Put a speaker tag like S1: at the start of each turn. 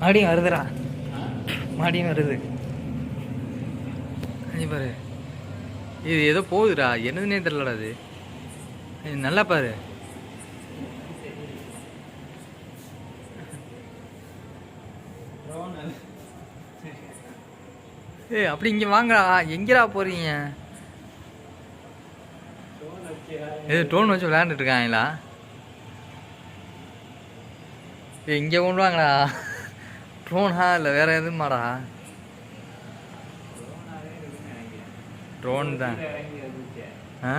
S1: மறுபடியும் வருதுடா. மறுபடியும் வருது. பாரு. இது ஏதோ போகுதுடா. என்னதுன்னே தெரியலடா அது. நல்லா பாரு. ஏ அப்படி இங்க வாங்கடா. எங்கடா போறீங்க? ஏதோ டோன் வச்சு விளையாண்டுட்டு இருக்காங்களா? இங்கே இங்க கொண்டு வாங்கடா. ட்ரோனா இல்லை வேற எதுவுமாடா ட்ரோன் தான். ஆ?